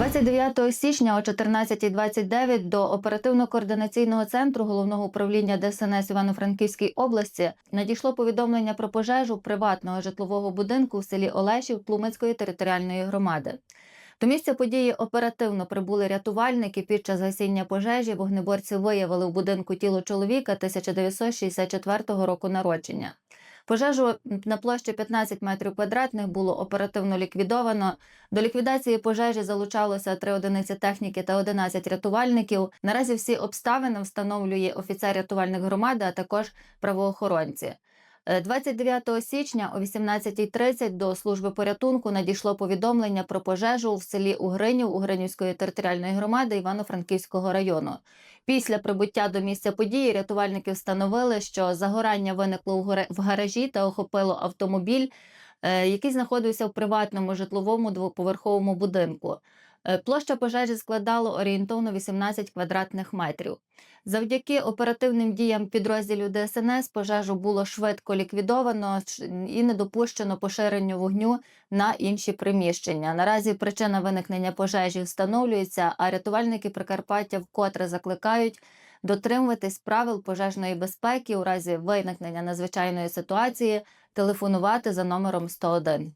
29 січня о 14.29 до оперативно-координаційного центру головного управління ДСНС Івано-Франківській області надійшло повідомлення про пожежу приватного житлового будинку в селі Олешів Тлумацької територіальної громади. До місця події оперативно прибули рятувальники. Під час гасіння пожежі вогнеборці виявили в будинку тіло чоловіка 1964 року народження. Пожежу на площі 15 метрів квадратних було оперативно ліквідовано. До ліквідації пожежі залучалося три одиниці техніки та 11 рятувальників. Наразі всі обставини встановлює офіцер рятувальних громади, а також правоохоронці. Е, 29 січня о 18.30 до служби порятунку надійшло повідомлення про пожежу в селі Угринів Угринівської територіальної громади Івано-Франківського району. Після прибуття до місця події рятувальники встановили, що загорання виникло в гаражі та охопило автомобіль, е, який знаходився в приватному житловому двоповерховому будинку. Е, Площа пожежі складала орієнтовно 18 квадратних метрів. Завдяки оперативним діям підрозділів ДСНС пожежу було швидко ліквідовано і не допущено поширенню вогню на інші приміщення. Наразі причина виникнення пожежі встановлюється, а рятувальники Прикарпаття вкотре закликають дотримуватись правил пожежної безпеки у разі виникнення надзвичайної ситуації, телефонувати за номером 101.